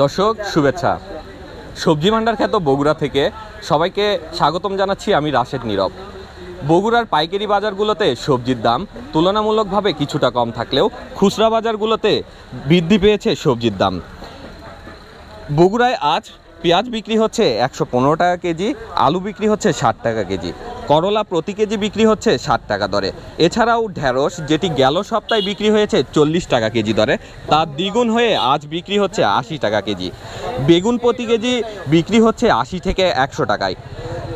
দর্শক, শুভেচ্ছা। সবজি ভাণ্ডার খ্যাত বগুড়া থেকে সবাইকে স্বাগতম জানাচ্ছি আমি রাশেদ নীরব। বগুড়ার পাইকারি বাজারগুলোতে সবজির দাম তুলনামূলকভাবে কিছুটা কম থাকলেও খুচরা বাজারগুলোতে বৃদ্ধি পেয়েছে সবজির দাম। বগুড়ায় আজ পেঁয়াজ বিক্রি হচ্ছে একশো পনেরো টাকা কেজি, আলু বিক্রি হচ্ছে ষাট টাকা কেজি। করলা প্রতি কেজি বিক্রি হচ্ছে ষাট টাকা দরে। এছাড়াও ঢ্যাঁড়স যেটি গেল সপ্তাহে বিক্রি হয়েছে চল্লিশ টাকা কেজি দরে তার দ্বিগুণ হয়ে আজ বিক্রি হচ্ছে আশি টাকা কেজি। বেগুন প্রতি কেজি বিক্রি হচ্ছে আশি থেকে একশো টাকায়।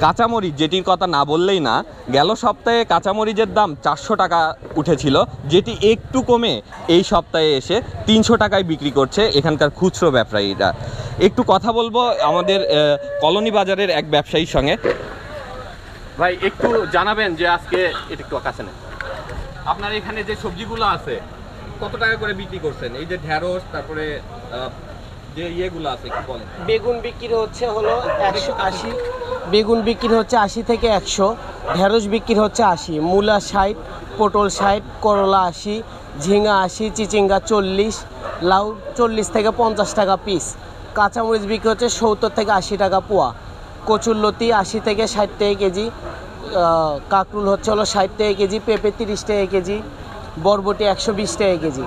কাঁচামরিচ, যেটির কথা না বললেই না, গেল সপ্তাহে কাঁচামরিচের দাম চারশো টাকা উঠেছিল, যেটি একটু কমে এই সপ্তাহে এসে তিনশো টাকায় বিক্রি করছে এখানকার খুচরো ব্যবসায়ীরা। একটু কথা বলব আমাদের কলোনি বাজারের এক ব্যবসায়ীর সঙ্গে। ভাই, একটু জানাবেন যে আজকে এটা একটু কাছে নেন আপনার এখানে যে সবজিগুলো আছে, কত টাকা করে বিক্রি করছেন? এই যে ঢ্যাঁড়স তারপরে যে ইয়েগুলো আছে কি বলেন। বেগুন বিক্রি হচ্ছে হলো একশো আশি। বেগুন বিক্রি হচ্ছে আশি থেকে একশো। ঢেঁড়স বিক্রি হচ্ছে আশি। মূলা ষাট, পটল ষাট, করলা আশি, ঝিঙা আশি, চিচিঙ্গা চল্লিশ, লাউ চল্লিশ থেকে পঞ্চাশ টাকা পিস কাঁচামরিচ বিক্রি হচ্ছে সত্তর থেকে আশি টাকা পোয়া। কচুরলতি আশি থেকে ষাট টাকা কেজি কাকরুল হচ্ছে হলো ষাট টাকা কেজি, পেঁপে তিরিশ টাকা কেজি, বরবটি একশো বিশ টাকা কেজি,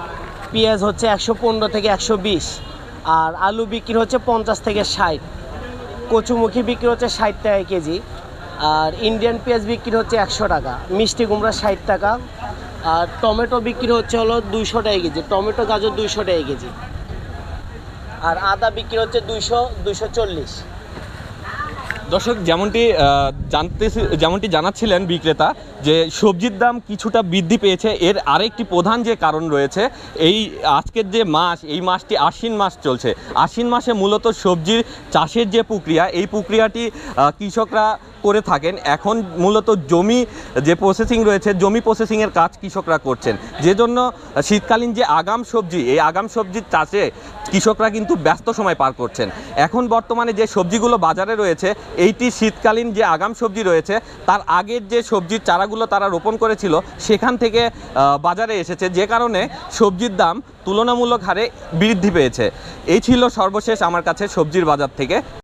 পেঁয়াজ হচ্ছে একশো পনেরো থেকে একশো বিশ, আর আলু বিক্রি হচ্ছে পঞ্চাশ থেকে ষাট, কচুমুখী বিক্রি হচ্ছে ষাট টাকা কেজি, আর ইন্ডিয়ান পেঁয়াজ বিক্রি হচ্ছে একশো টাকা, মিষ্টি কুমড়া ষাট টাকা, আর টমেটো বিক্রি হচ্ছে হলো দুইশো টাকা কেজি, টমেটো, গাজর দুইশো টাকা কেজি, আর আদা বিক্রি হচ্ছে দুইশো দুইশো চল্লিশ। দর্শক, যেমনটি জানতে যেমনটি জানাচ্ছিলেন বিক্রেতা, যে সবজির দাম কিছুটা বৃদ্ধি পেয়েছে। এর আরেকটি প্রধান যে কারণ রয়েছে, এই আজকের যে মাস, এই মাসটি আশ্বিন মাস চলছে। আশ্বিন মাসে মূলত সবজির চাষের যে প্রক্রিয়া, এই প্রক্রিয়াটি কৃষকরা করে থাকেন। এখন মূলত জমি যে প্রসেসিং রয়েছে, জমি প্রসেসিংয়ের কাজ কৃষকরা করছেন। যে জন্য শীতকালীন যে আগাম সবজি, এই আগাম সবজির চাষে কৃষকরা কিন্তু ব্যস্ত সময় পার করছেন। এখন বর্তমানে যে সবজিগুলো বাজারে রয়েছে এইটি শীতকালীন যে আগাম সবজি রয়েছে, তার আগের যে সবজির চারাগুলো তারা রোপণ করেছিল, সেখান থেকে বাজারে এসেছে, যে কারণে সবজির দাম তুলনামূলক হারে বৃদ্ধি পেয়েছে। এই ছিল সর্বশেষ আমার কাছে সবজির বাজার থেকে।